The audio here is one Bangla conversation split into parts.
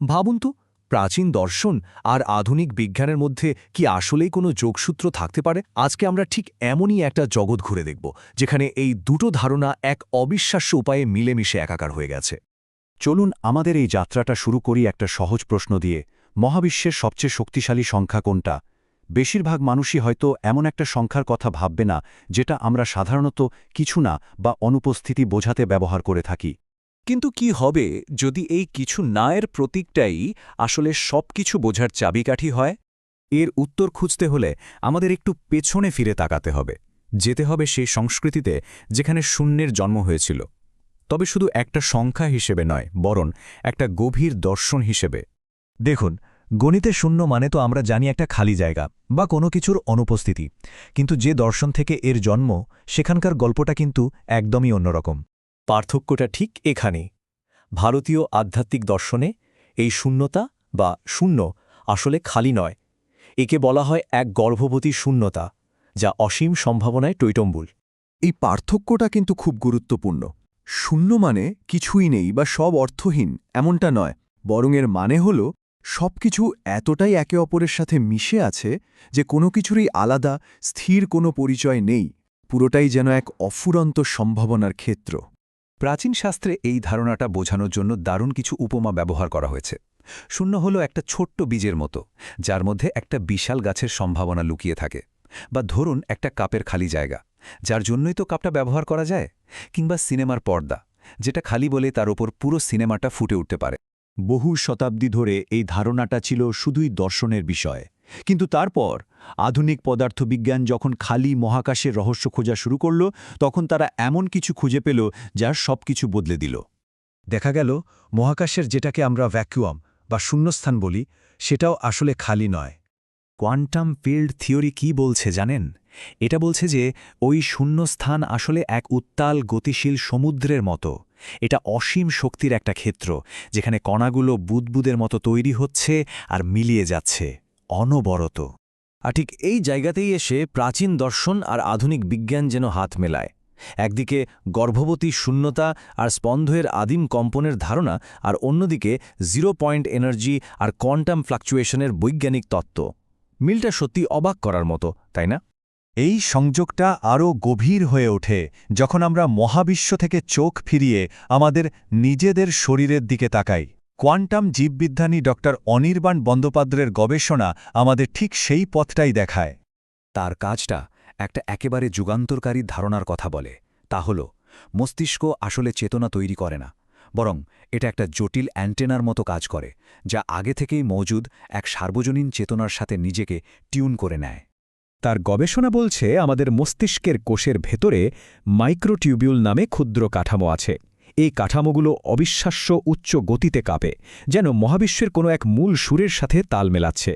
ভাবুন তো, প্রাচীন দর্শন আর আধুনিক বিজ্ঞানের মধ্যে কি আসলেই কোনো যোগসূত্র থাকতে পারে? আজকে আমরা ঠিক এমনই একটা জগৎ ঘুরে দেখব, যেখানে এই দুটো ধারণা এক অবিশ্বাস্য উপায়ে মিলেমিশে একাকার হয়ে গেছে। চলুন আমাদের এই যাত্রাটা শুরু করি একটা সহজ প্রশ্ন দিয়ে, মহাবিশ্বের সবচেয়ে শক্তিশালী সংখ্যা কোনটা? বেশিরভাগ মানুষই হয়তো এমন একটা সংখ্যার কথা ভাববে না, যেটা আমরা সাধারণত কিছু না বা অনুপস্থিতি বোঝাতে ব্যবহার করে থাকি। কিন্তু কি হবে যদি এই কিছু না এর প্রতীকটাই আসলে সবকিছু বোঝার চাবিকাঠি হয়? এর উত্তর খুঁজতে হলে আমাদের একটু পেছনে ফিরে তাকাতে হবে। যেতে হবে সেই সংস্কৃতিতে যেখানে শূন্যের জন্ম হয়েছিল। তবে শুধু একটা সংখ্যা হিসেবে নয়, বরং একটা গভীর দর্শন হিসেবে। দেখুন, গণিতে শূন্য মানে তো আমরা জানি একটা খালি জায়গা বা কোনো কিছুর অনুপস্থিতি। কিন্তু যে দর্শন থেকে এর জন্ম, সেখানকার গল্পটা কিন্তু একদমই অন্যরকম। পার্থক্যটা ঠিক এখানে ভারতীয় আধ্যাত্মিক দর্শনে এই শূন্যতা বা শূন্য আসলে খালি নয়। একে বলা হয় এক গর্ভবতী শূন্যতা, যা অসীম সম্ভাবনায় টৈটম্বুল। এই পার্থক্যটা কিন্তু খুব গুরুত্বপূর্ণ। শূন্য মানে কিছুই নেই বা সব অর্থহীন, এমনটা নয়। বরং এর মানে হল, সবকিছু এতটাই একে অপরের সাথে মিশে আছে যে কোনো কিছুরই আলাদা, স্থির কোনো পরিচয় নেই। পুরোটাই যেন এক অফুরন্ত সম্ভাবনার ক্ষেত্র। প্রাচীন শাস্ত্রে এই ধারণাটা বোঝানোর জন্য দারুণ কিছু উপমা ব্যবহার করা হয়েছে। শূন্য হলো একটা ছোট্ট বীজের মতো, যার মধ্যে একটা বিশাল গাছের সম্ভাবনা লুকিয়ে থাকে। বা ধরুন, একটা কাপের খালি জায়গা, যার জন্যই তো কাপটা ব্যবহার করা যায়। কিংবা সিনেমার পর্দা, যেটা খালি বলে তার ওপর পুরো সিনেমাটা ফুটে উঠতে পারে। বহু শতাব্দী ধরে এই ধারণাটা ছিল শুধুই দর্শনের বিষয়। কিন্তু তারপর আধুনিক পদার্থবিজ্ঞান যখন খালি মহাকাশের রহস্য খোঁজা শুরু করল, তখন তারা এমন কিছু খুঁজে পেল যার সব কিছু বদলে দিল। দেখা গেল, মহাকাশের যেটাকে আমরা ভ্যাকুয়াম বা শূন্যস্থান বলি, সেটাও আসলে খালি নয়। কোয়ান্টাম ফিল্ড থিওরি কি বলছে জানেন? এটা বলছে যে, ওই শূন্যস্থান আসলে এক উত্তাল, গতিশীল সমুদ্রের মতো। এটা অসীম শক্তির একটা ক্ষেত্র, যেখানে কণাগুলো বুদবুদের মতো তৈরি হচ্ছে আর মিলিয়ে যাচ্ছে, অনবরত। আর ঠিক এই জায়গাতেই এসে প্রাচীন দর্শন আর আধুনিক বিজ্ঞান যেন হাত মেলায়। একদিকে গর্ভবতী শূন্যতা আর স্পন্ধের আদিম কম্পনের ধারণা আর অন্যদিকে জিরো পয়েন্ট এনার্জি আর কোয়ান্টাম ফ্লাকচুয়েশনের বৈজ্ঞানিক তত্ত্ব। মিলটা সত্যি অবাক করার মতো, তাই না? এই সংযোগটা আরও গভীর হয়ে ওঠে যখন আমরা মহাবিশ্ব থেকে চোখ ফিরিয়ে আমাদের নিজেদের শরীরের দিকে তাকাই। কোয়ান্টাম জীববিজ্ঞানী ড. অনির্বাণ বন্দ্যোপাধ্যায়ের গবেষণা আমাদের ঠিক সেই পথটাই দেখায়। তার কাজটা একটা একেবারে যুগান্তরকারী ধারণার কথা বলে, তা হল, মস্তিষ্ক আসলে চেতনা তৈরি করে না, বরং এটা একটা জটিল অ্যান্টেনার মতো কাজ করে, যা আগে থেকেই মজুদ এক সার্বজনীন চেতনার সাথে নিজেকে টিউন করে নেয়। তার গবেষণা বলছে, আমাদের মস্তিষ্কের কোষের ভেতরে মাইক্রোটিউবিউল নামে ক্ষুদ্র কাঠামো আছে। এই কাঠামোগুলো অবিশ্বাস্য উচ্চ গতিতে কাঁপে, যেন মহাবিশ্বের কোনো এক মূল সুরের সাথে তাল মেলাচ্ছে।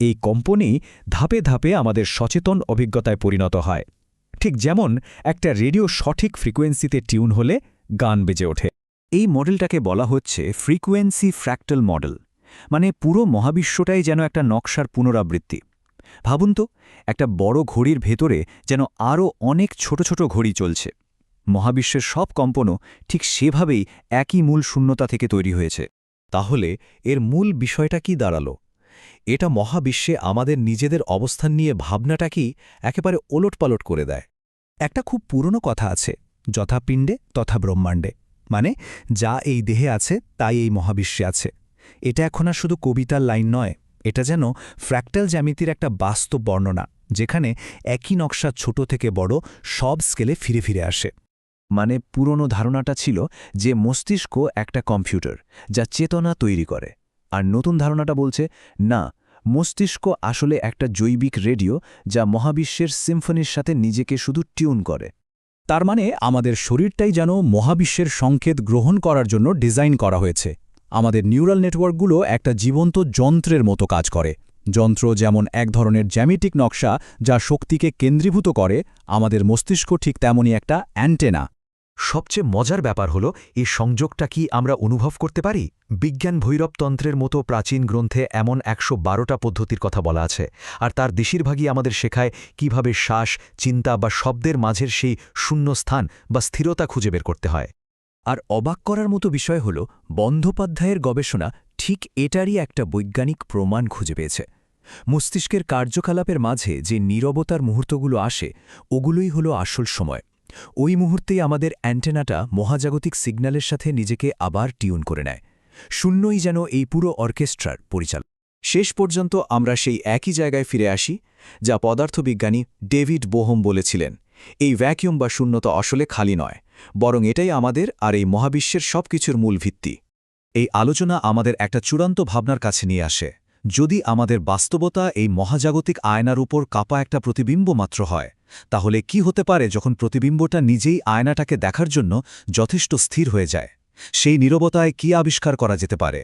এই কম্পনই ধাপে ধাপে আমাদের সচেতন অভিজ্ঞতায় পরিণত হয়। ঠিক যেমন একটা রেডিও সঠিক ফ্রিকোয়েন্সিতে টিউন হলে গান বেজে ওঠে। এই মডেলটাকে বলা হচ্ছে ফ্রিকোয়েন্সি ফ্র্যাক্টাল মডেল মানে পুরো মহাবিশ্বটাই যেন একটা নকশার পুনরাবৃত্তি। ভাবুন তো, একটা বড় ঘড়ির ভেতরে যেন আরও অনেক ছোট ছোট ঘড়ি চলছে। মহাবিশ্বের সব কম্পনও ঠিক সেভাবেই একই মূল শূন্যতা থেকে তৈরি হয়েছে। তাহলে এর মূল বিষয়টা কি দাঁড়াল? এটা মহাবিশ্বে আমাদের নিজেদের অবস্থান নিয়ে ভাবনাটাকেই একেবারে ওলটপালট করে দেয়। একটা খুব পুরনো কথা আছে যথা পিণ্ডে তথা ব্রহ্মাণ্ডে। মানে যা এই দেহে আছে, তাই এই মহাবিশ্বে আছে। এটা এখন আর শুধু কবিতার লাইন নয়, এটা যেন ফ্র্যাক্টাল জ্যামিতির একটা বাস্তব বর্ণনা, যেখানে একই নকশা ছোট থেকে বড় সব স্কেলে ফিরে ফিরে আসে। মানে পুরনো ধারণাটা ছিল যে মস্তিষ্ক একটা কম্পিউটার যা চেতনা তৈরি করে। আর নতুন ধারণাটা বলছে, না, মস্তিষ্ক আসলে একটা জৈবিক রেডিও যা মহাবিশ্বের সিম্ফনির সাথে নিজেকে শুধু টিউন করে। তার মানে আমাদের শরীরটাই যেন মহাবিশ্বের সংকেত গ্রহণ করার জন্য ডিজাইন করা হয়েছে। আমাদের নিউরাল নেটওয়ার্কগুলো একটা জীবন্ত যন্ত্রের মতো কাজ করে। যন্ত্র যেমন এক ধরনের জ্যামিটিক নকশা যা শক্তিকে কেন্দ্রীভূত করে, আমাদের মস্তিষ্ক ঠিক তেমনই একটা অ্যান্টেনা। সবচেয়ে মজার ব্যাপার হল এই সংযোগটা কি আমরা অনুভব করতে পারি? বিজ্ঞান ভৈরবতন্ত্রের মতো প্রাচীন গ্রন্থে এমন একশো বারোটা পদ্ধতির কথা বলা আছে, আর তার বেশিরভাগই আমাদের শেখায় কীভাবে শ্বাস, চিন্তা বা শব্দের মাঝের সেই শূন্যস্থান বা স্থিরতা খুঁজে বের করতে হয়। আর অবাক করার মতো বিষয় হল, বন্দ্যোপাধ্যায়ের গবেষণা ঠিক এটারই একটা বৈজ্ঞানিক প্রমাণ খুঁজে পেয়েছে। মস্তিষ্কের কার্যকলাপের মাঝে যে নীরবতার মুহূর্তগুলো আসে, ওগুলোই হলো আসল সময়। ওই মুহূর্তেই আমাদের অ্যান্টেনাটা মহাজাগতিক সিগন্যালের সাথে নিজেকে আবার টিউন করে নেয়। শূন্যই যেন এই পুরো অর্কেস্ট্রার পরিচালক শেষ পর্যন্ত আমরা সেই একই জায়গায় ফিরে আসি, যা পদার্থবিজ্ঞানী ডেভিড বোহম বলেছিলেন, এই ভ্যাকিউম বা শূন্যতা আসলে খালি নয়, বরং এটাই আমাদের আর এই মহাবিশ্বের সবকিছুর মূল ভিত্তি। এই আলোচনা আমাদের একটা চূড়ান্ত ভাবনার কাছে নিয়ে আসে। যদি আমাদের বাস্তবতা এই মহাজাগতিক আয়নার উপর কাপা একটা প্রতিবিম্ব মাত্র হয়, তাহলে কি হতে পারে যখন প্রতিবিম্বটা নিজেই আয়নাটাকে দেখার জন্য যথেষ্ট স্থির হয়ে যায়? সেই নিরবতায় কি আবিষ্কার করা যেতে পারে?